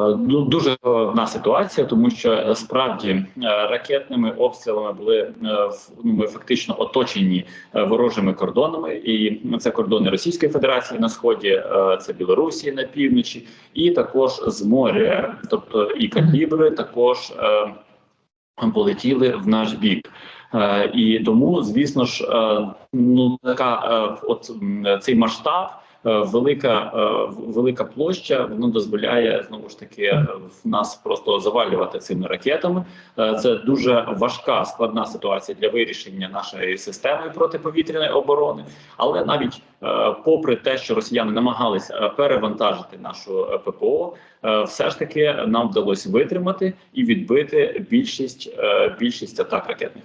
ду- дуже складна ситуація, тому що е, справді е, ракетними обстрілами були е, ну, ми фактично оточені ворожими кордонами, і це кордони Російської Федерації на сході, це Білорусі на півночі, і також з моря, тобто і калібри також полетіли в наш бік. І тому, звісно ж, ну така от цей масштаб. Е, Велика е, велика площа воно дозволяє знову ж таки е, нас просто завалювати цими ракетами. Це дуже важка складна ситуація для вирішення нашої системи протиповітряної оборони. Але навіть попри те, що росіяни намагалися перевантажити нашу ППО, все ж таки нам вдалося витримати і відбити більшість більшість атак ракетних.